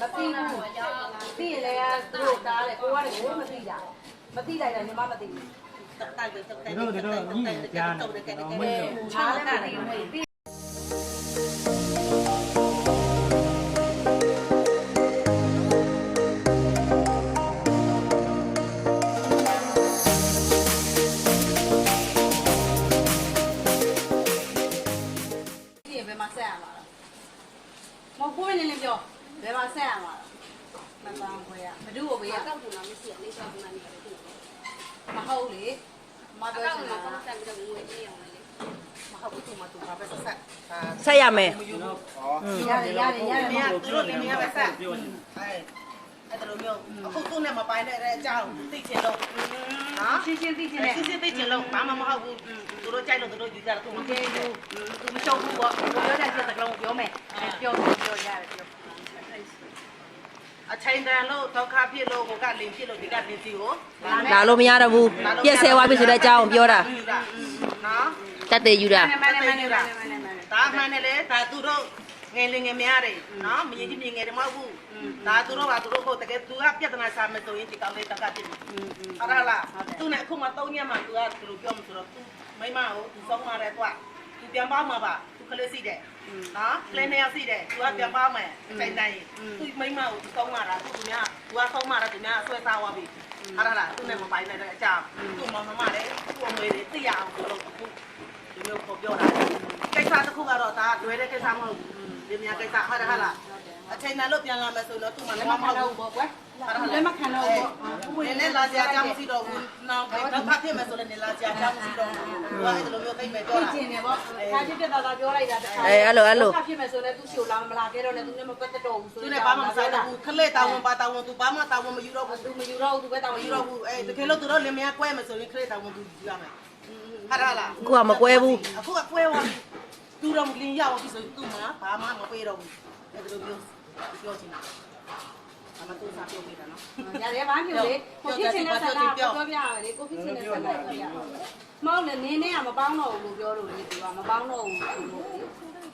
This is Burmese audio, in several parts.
မသိဘူးသိရင်လည်းသူတို့ကားတယ်ကိုကလည်းကိုမသိတာမသိလိုက်တာညီမမသိဘူးတိုက်တယ်တိုက်တယ်တို့တို့ညီကြားနေတော့မင်းတို့အားလည်းမသိဘူးသိဒီ ရမှာလဲမပန်းခွဲရဘဒုကိုဘေးရတောက်တူလာမရှိရလေးချောင်းမှန်းနေတယ်ခုမဟုတ်လေမအပြောကောက်ချင်မှာတာပုံစံပြီးတော့ငွေကြေးအောင်လေမဟုတ်ဘူးသူမသူပါပဲဆက်ဆက်ဆက်ရမယ်ရတယ်ရတယ်ရတယ်မင်းကသူတို့လည်းမင်းကပဲဆက်အဲအဲ့ဒါလိုမျိုးအခုသူ့နဲ့မပိုင်တဲ့အကြောင်းသိချင်လို့နော်ရှင်းရှင်းသိချင်တယ်စစ်စစ်သိချင်လို့ဘာမှမဟုတ်ဘူးသူတို့ကြိုက်လို့သူတို့ယူကြတယ်သူမကြိုက်ဘူးသူမရှုံးဘူးပေါ့ပြောတဲ့ပြဿနာကိုပြောမယ်ပြောပြောရတယ်ပြော အချိန်တန်လို့ဒုက္ခဖြစ်လို့ဟိုကလင်ဖြစ်လို့ဒီကလင်စီကိုလာလို့မရတော့ဘူးပြည့်ဆဲသွားပြီဆိုတဲ့အကြောင်းပြောတာနော်တက်တယ်ယူတာမန်နေမန်နေမန်နေမန်နေမန်နေဒါမှန်တယ်လေဒါသူတို့ငယ်လင်ငယ်များတယ်နော်မရင်ကြီးမြင်ငယ်တယ်မဟုတ်ဘူးဒါသူတို့ကသူတို့ကိုတကယ်သူကပြဿနာစားမယ်ဆိုရင်ဒီကောင်လေးတက်ကဖြစ်တယ်ဟုတ်လားသူနဲ့အခုမှ၃ညမှသူကသူလိုပြောမှဆိုတော့သူမိမကိုသူဆုံးသွားတယ်သူကသူပြန်ပေါမှာပါသူကလေးစီတယ် နော်ကလေးနှစ်ယောက်စီတယ်သူကပြန်ပေါမယ်အချိန်တိုင်းသူမိမကိုသူဆုံးသွားတာသူကသူကဆုံးသွားတာသူများဆွဲစားသွားပြီဟုတ်လားသူနဲ့မပိုင်တဲ့အကြောင်းသူ့မမမလည်းသူ့အမွေတွေသိရအောင်လို့အခုဒီမျိုးပေါ်ပြောတာကိစ္စတစ်ခုကတော့ဒါလွယ်တဲ့ကိစ္စမဟုတ်ဘူးဒီများကိစ္စဟာဟာလား အချိန်နဲ့လို့ပြန်လာမယ်ဆိုတော့သူ့မှာလည်းမဟုတ်ဘူးပေါ့ကွယ်လက်မခံတော့ဘူးနည်းနည်းလာကြအကြောင်းမရှိတော့ဘူးနောက်တော့ဖတ်ဖြစ်မယ်ဆိုလည်းနည်းလာကြအကြောင်းမရှိတော့ဘူးဘာလဲဒီလိုမျိုးသိမယ်ပြောသိတာချင်တယ်ပေါ့ခါချစ်ပြတ်တာပြောလိုက်တာတခါဖြစ်မယ်ဆိုလည်းသူ့ရှိကိုလာမလာခဲ့တော့လည်းသူနဲ့မပတ်သက်တော့ဘူးဆိုသူနဲ့ဘာမှမဆိုင်တော့ဘူးခလက်တာဝန်ပါတာဝန်သူဘာမှတာဝန်မယူတော့ဘူးသူမယူတော့ဘူးသူပဲတောင်းမယူယူတော့တော့ဘူးအဲတကယ်လို့သူတို့လင်မယားကွဲမယ်ဆိုရင်ခလက်တာဝန်သူယူရမယ်ဟာလားအခုကမကွဲဘူးအခုကကွဲသွားပြီသူတော့လင်းရောက်ပြီဆိုသူ့မှာဘာမှမပေးတော့ဘူးအဲဒါလိုမျိုး ပြောချင်တာအမတူစားပြောပြတာနော်။ညာရဲဘာမျိုးလေကိုဖြစ်ချင်တဲ့ဆန္ဒပြောပြရတယ်လေကိုဖြစ်ချင်တဲ့ဆန္ဒပြောပြရတယ်။မဟုတ်လေနင်းနဲ့ကမပေါင်းတော့ဘူးလို့ပြောလို့လေသူကမပေါင်းတော့ဘူးသူတို့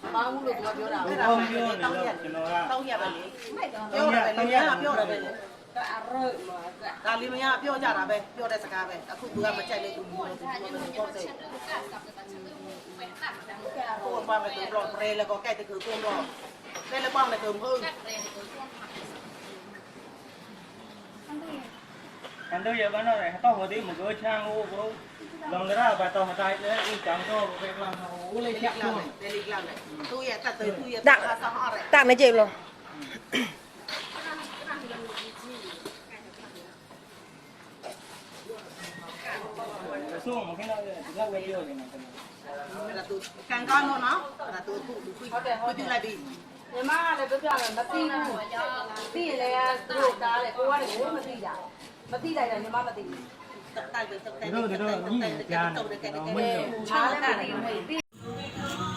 မပေါင်းဘူးလို့သူကပြောတာပဲ။တောင်းရတောင်းရကျွန်တော်ကတောင်းရပဲလေ။ပြောရတယ်လေ။ပြောရတယ်လေ။ကအရုပ်မှာဒါလီမယားပြောကြတာပဲပြောတဲ့စကားပဲအခုသူကမကြိုက်လို့သူပြောတယ်သူပြောတယ်ဟိုပါမယ်သူပြောတယ်လည်းကောကြိုက်တယ်သူပြော တိုင်းလဲအင်းကြောင်တော့ပဲကလာဟိုလေဖြတ်လောက်တော့တယ်လေလောက်တယ်သူရဲ့တက်တယ်သူရဲ့ဆာဟာရဲတမကြည့်လို့ဆိုမခင်တော့လောက်ပဲပြောနေတယ်အဲ့ဒါသူကန်ကောင်းတော့နော်အဲ့ဒါသူအခုသူခွပြလိုက်ပြီ ညီမကလည်းပြောပြမယ်မသိဘူးသိရင်လည်းသူတို့ကားတယ်ကိုကလည်းကိုမသိတာမသိလိုက်တာညီမမသိဘူးတက်တိုက်တယ်တက်တိုက်တို့တို့ညီကြားနေတော့မင်းတို့အားလည်းမသိဘူးသိ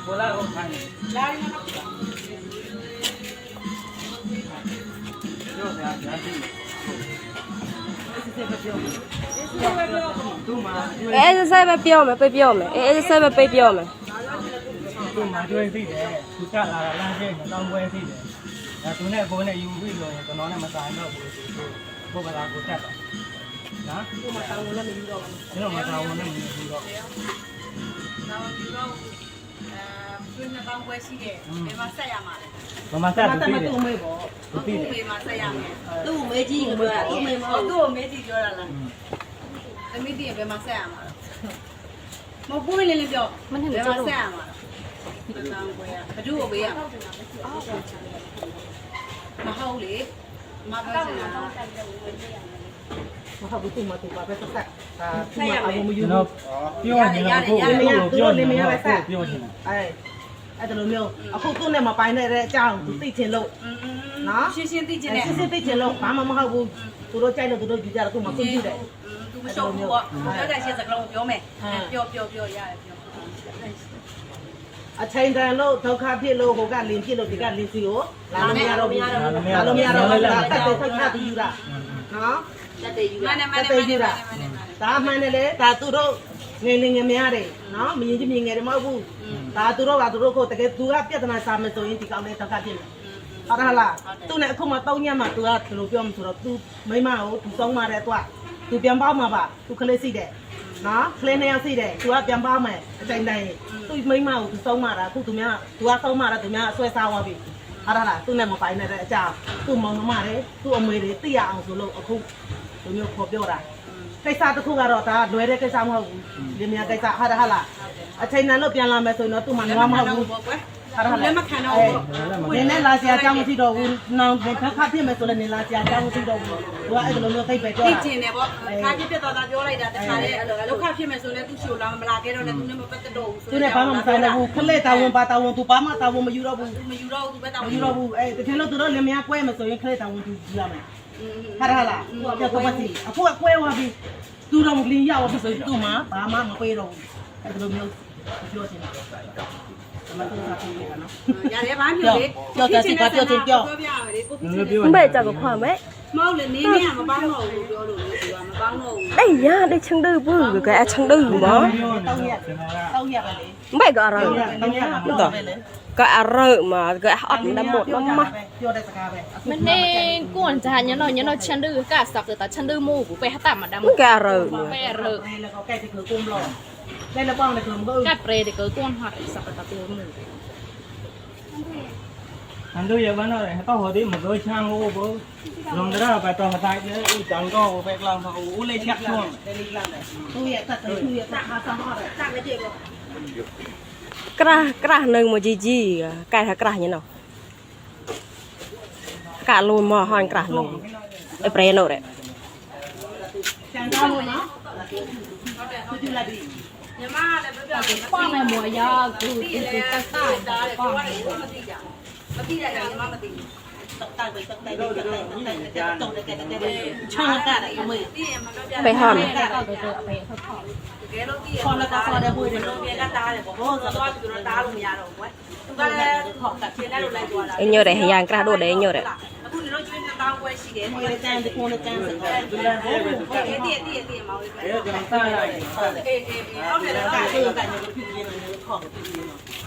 ဘောလာကိုခိုင်းလာရင်တော့တို့ဗျာဗျာဒီသူ့မှာအဲအဲ့ဆက်ပဲပြောမယ်ပြပြောမယ်အဲအဲ့ဆက်ပဲပြပြောမယ် သူ့မှာတွေ့သိတယ်သူကလာတာလမ်းကျင်းတောင်းပွဲသိတယ်ဒါသူနဲ့ကိုနဲ့ယူပြီးလို့ကျွန်တော်နဲ့မဆိုင်တော့ဘူးသူဘုရားကိုတက်တော့နော်သူ့မှာတောင်းဝင်လည်းမယူတော့ဘူးကျွန်တော်မတောင်းဝင်လည်းမယူတော့တော့ယူတော့အဲပြင်းတဲ့ကောင်းပွဲရှိတယ်ဘယ်မှာဆက်ရမှာလဲဘာမှဆက်သူတက်သိမတယ်တူမေးပေါ့သူသိတယ်ဘယ်မှာဆက်ရမယ်သူ့မေးကြီးကိုပြောသူ့မေးမဟုတ်သူ့ကိုမေးကြည့်ပြောတာလားသမီးတည်းဘယ်မှာဆက်ရမှာလဲမပွင့်လေးလေးပြောဘယ်မှာဆက်ရမှာလဲ တောင်းပွဲရဘဒုကိုဘေးရမဟုတ်လေမပြောချင်တာမဟုတ်ဘူးသူ့မှာသူပါပဲတက်တက်ဒါသူ့မှာအမှုမယူကျွန်တော်ပြောနေတော့ကိုပြောနေပြောနေတာပြောနေတာအဲအဲ့ဒါလိုမျိုးအခုသူ့နဲ့မပိုင်တဲ့အကြောင်းသူသိချင်လို့နော်ရှင်းရှင်းသိချင်အဲတယ်စစ်စစ်သိချင်လို့ဘာမှမဟုတ်ဘူးသူတို့ကြိုက်လို့သူတို့ယူကြတယ်သူ့မှာခွင့်ပြုတယ်သူမရှုံးဘူးပေါ့ပြောတဲ့ရှင်းစကားလုံးပြောမယ်ပြောပြောပြောရတယ်ပြော အချိန်တန်လို့ဒုက္ခဖြစ်လို့ဟိုကလင်ဖြစ်လို့ဒီကလင်စီကိုလာလို့မရတော့ဘူးလာလို့မရတော့ဘူးလာတက်တဲ့ဆက်ချက်ပြီးယူတာနော်တက်တဲ့ယူတာတက်တဲ့ယူတာဒါမှန်တယ်လေဒါသူတို့ငယ်ငယ်များတယ်နော်မရင်ကြီးမြင်ငယ်တယ်မဟုတ်ဘူးဒါသူတို့ကသူတို့ကိုတကယ်သူကပြဿနာစာမဆိုရင်ဒီကောင်လေးဒုက္ခဖြစ်မယ်ဟုတ်လားလားသူနဲ့အခုမှတောင်းညမှာသူကဘယ်လိုပြောမှဆိုတော့သူမိမကိုသူစောင်းမတဲ့အတွက်သူပြန်ပေါက်မှာပါသူခလေးစီတယ် နော်ခလင်းနေရစီတယ်သူကပြန်ပါမယ်အတိုင်းတိုင်းသူမိမကိုသူဆုံးမတာအခုသူများသူကဆုံးမတာသူများအဆွဲစားသွားပြီအဲ့ဒါလားသူနဲ့မပိုင်နဲ့တဲ့အကြောင်းသူ့မောင်နှမတွေသူ့အမေတွေသိရအောင်ဆိုလို့အခုလူမျိုးခေါ်ပြောတာကိစ္စတစ်ခုကတော့ဒါလွယ်တဲ့ကိစ္စမဟုတ်ဘူးလင်မယားကိစ္စဟာလားဟာလားအချိန်တန်လို့ပြန်လာမယ်ဆိုရင်တော့သူ့မှာငွားမဟုတ်ဘူး လက်မခံတော့ဘူးနင်းနဲ့လာစရာအကြောင်းမရှိတော့ဘူးနောင်ဘယ်ခါခါဖြစ်မယ်ဆိုလည်းနင်းလာစရာအကြောင်းမရှိတော့ဘူးသူကအဲ့လိုမျိုးသိပဲပြောသိတာကျင်တယ်ပေါ့ခါပြပြတော်တာပြောလိုက်တာတခါလေဒုက္ခဖြစ်မယ်ဆိုလည်းသူ့ရှိကိုလာမလာခဲ့တော့လည်းသူနဲ့မပတ်သက်တော့ဘူးသူနဲ့ဘာမှမဆိုင်တော့ဘူးခလက်တာဝန်ပါတာဝန်သူဘာမှတာဝန်မယူတော့ဘူးမယူတော့ဘူးသူပဲတောမင်းယူတော့ဘူးအဲတကယ်လို့သူတို့လင်မယားကွဲမယ်ဆိုရင်ခလက်တာဝန်သူယူရမယ်ဟာရလားပြောတော့မသိအခုကကွဲသွားပြီသူတော့လင်းရောက်ပြီဆိုရင်သူ့မှာဘာမှမပေးတော့ဘူးအဲ့လိုမျိုးပြောချင်တ ယ်မတူတာပြေးရနော်ရတယ်ဘာမျိုးလေပြောပြရမယ်လေကိုဖြစ်ချင်ဘယ်ကြောက်ခွာမဲမဟုတ်လေနင်းနေကမပေါင်းတော့ဘူးပြောလို့လေသူကမပေါင်းတော့ဘူးအေးရတဲ့ချင်ဒူဘူးကဲအချင်ဒူမောတော 내려방에 그런 거. 까프레데 그 꼰하 있었다 그러 는. anh đưa giờ bán rồi hãy tao hỏi đi một đôi trang ngô bố lòng đó là phải tao hỏi tay chứ ui chẳng có hồ vẹt lòng hồ ú lê chắc luôn tôi hiện thật tôi hiện tạm mà sao họ tạm cái gì cả cả nâng một gì gì cái thằng cả như nào cả luôn mà hoàn cả luôn ai pre nổ đấy chẳng có luôn đó tôi chưa là gì ป้าแม่หมวยยากูตีกูตักตายป้าช่องกาดอ่ะมือไปหอมพอแล้วก็พอได้บุญเอ็งเยอะเลยยางกระโดดเลยเอ็งเยอะเลย 当官系给。空的站着，空的站着。哎，别别别别，毛一哎，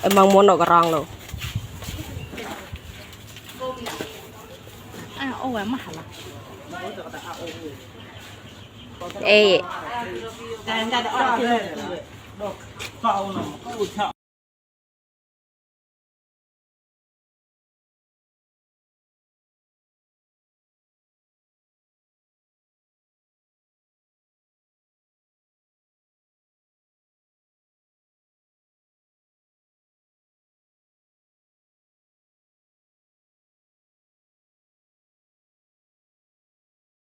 哎，mang muốn đồ rong luôn. À, ô em mất hả? Ê. Đang đang ở đây. Đồ cao nó, cao